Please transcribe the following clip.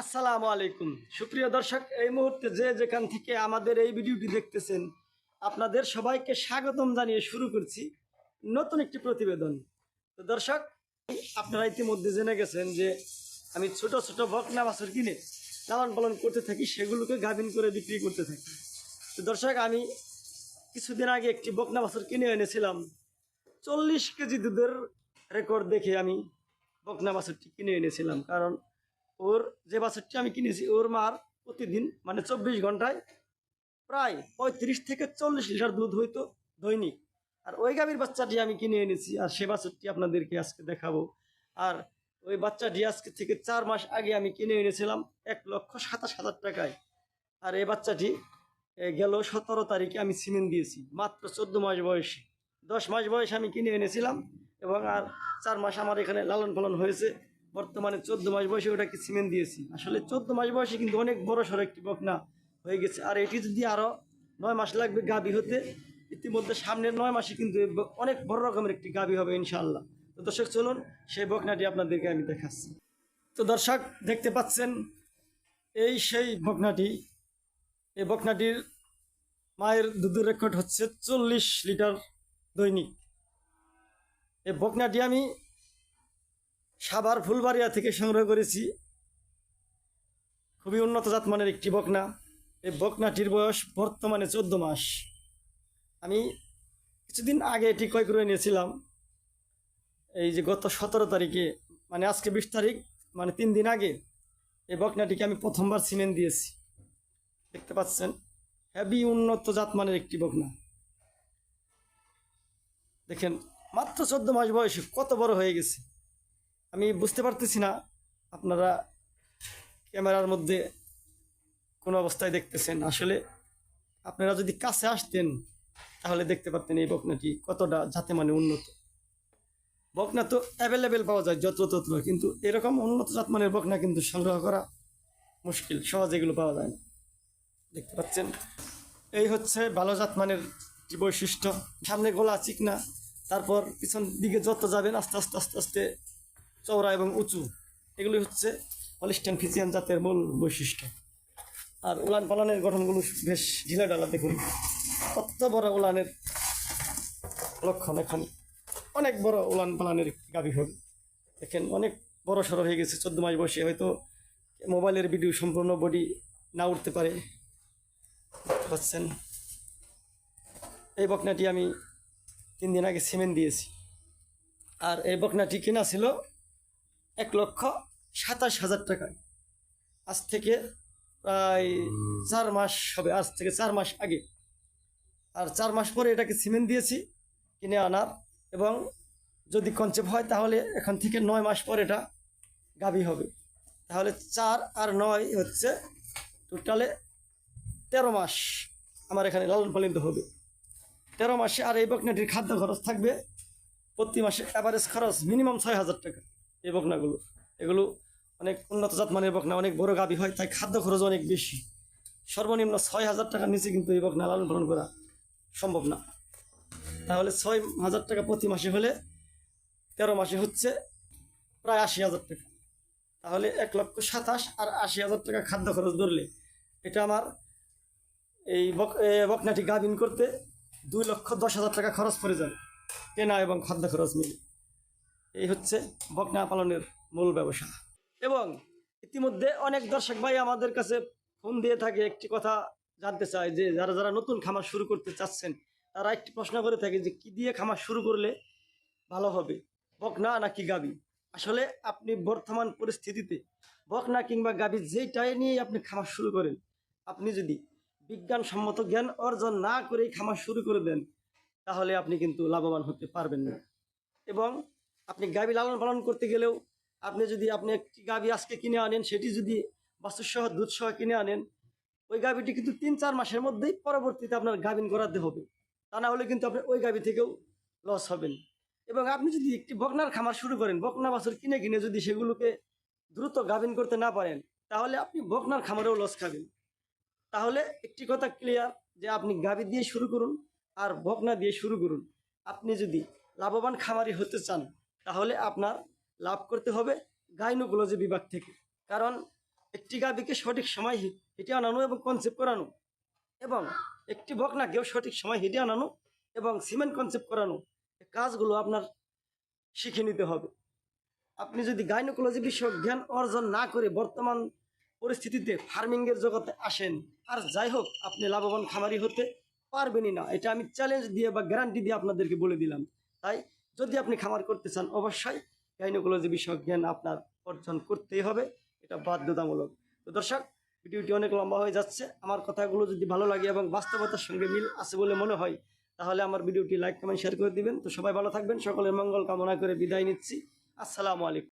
আসসালামু আলাইকুম। সুপ্রিয় দর্শক, এই মুহূর্তে যে যেখান থেকে আমাদের এই ভিডিওটি দেখতেছেন, আপনাদের সবাইকে স্বাগতম জানিয়ে শুরু করছি নতুন একটি প্রতিবেদন। তো দর্শক, আপনারা ইতিমধ্যে জেনে গেছেন যে আমি ছোট ছোট বকনা বাছর কিনে লালন পালন করতে থাকি, সেগুলোকে গাভিন করে বিক্রি করতে থাকি। তো দর্শক, আমি কিছুদিন আগে একটি বকনা বাছর কিনে এনেছিলাম। চল্লিশ কেজি দুধের রেকর্ড দেখে আমি বকনা বাছরটি কিনে এনেছিলাম। কারণ ওর যে বাছরটি আমি কিনেছি, ওর মার প্রতিদিন মানে চব্বিশ ঘন্টায় প্রায় পঁয়ত্রিশ থেকে চল্লিশ লিটার দুধ হইতো দৈনিক। আর ওই গাভীর বাচ্চাটি আমি কিনে এনেছি আর সে বাছরটি আপনাদেরকে আজকে দেখাবো। আর ওই বাচ্চাটি আজকে থেকে চার মাস আগে আমি কিনে এনেছিলাম এক লক্ষ সাতাশ হাজার টাকায়। আর এই বাচ্চাটি গেল সতেরো তারিখে আমি সিমেন্ট দিয়েছি, মাত্র চোদ্দ মাস বয়সে। দশ মাস বয়সে আমি কিনে এনেছিলাম এবং আর চার মাস আমার এখানে লালন পালন হয়েছে। বর্তমানে চোদ্দ মাস বয়সে ওটাকে সিমেন্ট দিয়েছি। আসলে চোদ্দ মাস বয়সে কিন্তু অনেক বড় সড়ো একটি বকনা হয়ে গেছে। আর এটি যদি আরও নয় মাস লাগবে গাবি হতে, ইতিমধ্যে সামনের নয় মাসে কিন্তু অনেক বড় রকমের একটি গাবি হবে ইনশাআল্লাহ। তো দর্শক, চলুন সেই বকনাটি আপনাদেরকে আমি দেখাচ্ছি। তো দর্শক, দেখতে পাচ্ছেন, এই সেই বকনাটি। এই বকনাটির মায়ের দুধের রেকর্ড হচ্ছে চল্লিশ লিটার দৈনিক। এই বকনাটি আমি সাভার ফুলবাড়িয়া থেকে সংগ্রহ করেছি। খুবই উন্নত জাতমানের একটি বকনা। এই বকনাটির বয়স বর্তমানে চোদ্দ মাস। আমি কিছুদিন আগে এটি ক্রয় করে নিয়েছিলাম। এই যে গত সতেরো তারিখে মানে আজকে বিশ তারিখ মানে তিন দিন আগে, এই বকনাটিকে আমি প্রথমবার সিমেন্ট দিয়েছি। দেখতে পাচ্ছেন, হেভি উন্নত জাতমানের একটি বকনা। দেখেন, মাত্র চোদ্দ মাস বয়সে কত বড় হয়ে গেছে। আমি বুঝতে পারতেছি না আপনারা ক্যামেরার মধ্যে কোন অবস্থায় দেখতেছেন। আসলে আপনারা যদি কাছে আসতেন, তাহলে দেখতে পারতেন এই বকনাটি কতটা যাতে মানে উন্নত। বকনা তো অ্যাভেলেবেল পাওয়া যায় যত্র তত্র, কিন্তু এরকম উন্নত জাতমানের বকনা কিন্তু সংগ্রহ করা মুশকিল, সহজে এগুলো পাওয়া যায় না। দেখতে পাচ্ছেন, এই হচ্ছে ভালো জাতমানের যে বৈশিষ্ট্য। সামনে গোলা চিকনা, তারপর পিছন দিকে যত যাবেন, আস্তে আস্তে আস্তে আস্তে চওড়া এবং উঁচু। এগুলি হচ্ছে হলিস্টান ফিজিয়ান জাতের মূল বৈশিষ্ট্য। আর উলান পালানের গঠনগুলো বেশ ঢিলা ডালা দেখুন। কত বড় উলানের লক্ষণ এখন। অনেক বড় উলান পালানের গাভী হবে দেখেন, অনেক বড় সড়ো হয়ে গেছে, চোদ্দ মাস বয়সে। হয়তো মোবাইলের ভিডিও সম্পূর্ণ বডি না উঠতে পারে। পাচ্ছেন? এই বকনাটি আমি তিন দিন আগে সিমেন্ট দিয়েছি। আর এই বকনাটি কেনা ছিল এক লক্ষ সাতাশ হাজার টাকায়। আজ থেকে প্রায় চার মাস হবে আজ থেকে চার মাস আগে। আর চার মাস পরে এটাকে সিমেন্ট দিয়েছি কিনে আনার। এবং যদি কনসেপ্ট হয় তাহলে এখন থেকে নয় মাস পর এটা গাভী হবে। তাহলে চার আর নয় হচ্ছে টোটালে তেরো মাস আমার এখানে লালন পালিত হবে। তেরো মাসে আর এই বকনাটির খাদ্য খরচ থাকবে প্রতি মাসে অ্যাভারেজ খরচ মিনিমাম ছয় হাজার টাকা। এই বকনাগুলো এগুলো অনেক উন্নত জাত জাতমানের বকনা অনেক বড় গাভী হয়, তাই খাদ্য খরচ অনেক বেশি। সর্বনিম্ন ছয় হাজার টাকার নিচে কিন্তু এই বকনা লালন পালন করা সম্ভব না। তাহলে ছয় হাজার টাকা প্রতি মাসে হলে তেরো মাসে হচ্ছে প্রায় আশি হাজার টাকা। তাহলে এক লক্ষ সাতাশ আর আশি হাজার টাকা খাদ্য খরচ ধরলে এটা আমার এই বক বকনাটি গাভিন করতে দুই লক্ষ দশ হাজার টাকা খরচ পড়ে যাবে। কেনা এবং খাদ্য খরচ মিলে। এই হচ্ছে বকনা পালনের মূল ব্যবসা। এবং ইতিমধ্যে অনেক দর্শক ভাই আমাদের কাছে ফোন দিয়ে থাকে, একটি কথা জানতে চায় যে যারা যারা নতুন খামার শুরু করতে চাচ্ছেন, তারা একটি প্রশ্ন করে থাকে যে কি দিয়ে খামার শুরু করলে ভালো হবে, বকনা নাকি গাবি? আসলে আপনি বর্তমান পরিস্থিতিতে বকনা কিংবা গাবি যেটাই নিয়ে আপনি খামার শুরু করেন, আপনি যদি বিজ্ঞানসম্মত জ্ঞান অর্জন না করেই খামার শুরু করে দেন, তাহলে আপনি কিন্তু লাভবান হতে পারবেন না। এবং আপনি গাভী লালন পালন করতে গেলেও আপনি যদি আপনি একটি গাভী আজকে কিনে আনেন, সেটি যদি বাছুরসহ দুধসহ কিনে আনেন, ওই গাভীটি কিন্তু তিন চার মাসের মধ্যেই পরবর্তীতে আপনার গাভিন করাতে হবে। তা না হলে কিন্তু আপনি ওই গাভী থেকেও লস হবেন। এবং আপনি যদি একটি বকনার খামার শুরু করেন, বকনা বাছুর কিনে কিনে যদি সেগুলোকে দ্রুত গাভিন করতে না পারেন, তাহলে আপনি বকনার খামারেও লস খাবেন। তাহলে একটি কথা ক্লিয়ার যে আপনি গাভী দিয়ে শুরু করুন আর বকনা দিয়ে শুরু করুন। আপনি যদি লাভবান খামারি হতে চান তাহলে আপনার লাভ করতে হবে গাইনোকোলজি বিভাগ থেকে। কারণ একটি গাভীকে সঠিক সময় হেঁটে আনানো এবং কনসেপ্ট করানো এবং একটি বকনাকেও সঠিক সময় হেঁটে আনানো এবং সিমেন্ট কনসেপ্ট করানো কাজগুলো আপনার শিখে নিতে হবে। আপনি যদি গাইনোকোলজি বিষয়ক জ্ঞান অর্জন না করে বর্তমান পরিস্থিতিতে ফার্মিংয়ের জগতে আসেন, আর যাই হোক, আপনি লাভবান খামারি হতে পারবেনই না। এটা আমি চ্যালেঞ্জ দিয়ে বা গ্যারান্টি দিয়ে আপনাদেরকে বলে দিলাম। তাই যদি আপনি খামার করতে চান, অবশ্যই গাইনোকোলজি বিষয়ক জ্ঞান আপনার অর্জন করতেই হবে। এটা বাধ্যতামূলক। তো দর্শক, ভিডিওটি অনেক লম্বা হয়ে যাচ্ছে। আমার কথাগুলো যদি ভালো লাগে এবং বাস্তবতার সঙ্গে মিল আছে বলে মনে হয়, তাহলে আমার ভিডিওটি লাইক কমেন্ট শেয়ার করে দিবেন। তো সবাই ভালো থাকবেন। সকলের মঙ্গল কামনা করে বিদায় নিচ্ছি। আসসালামু আলাইকুম।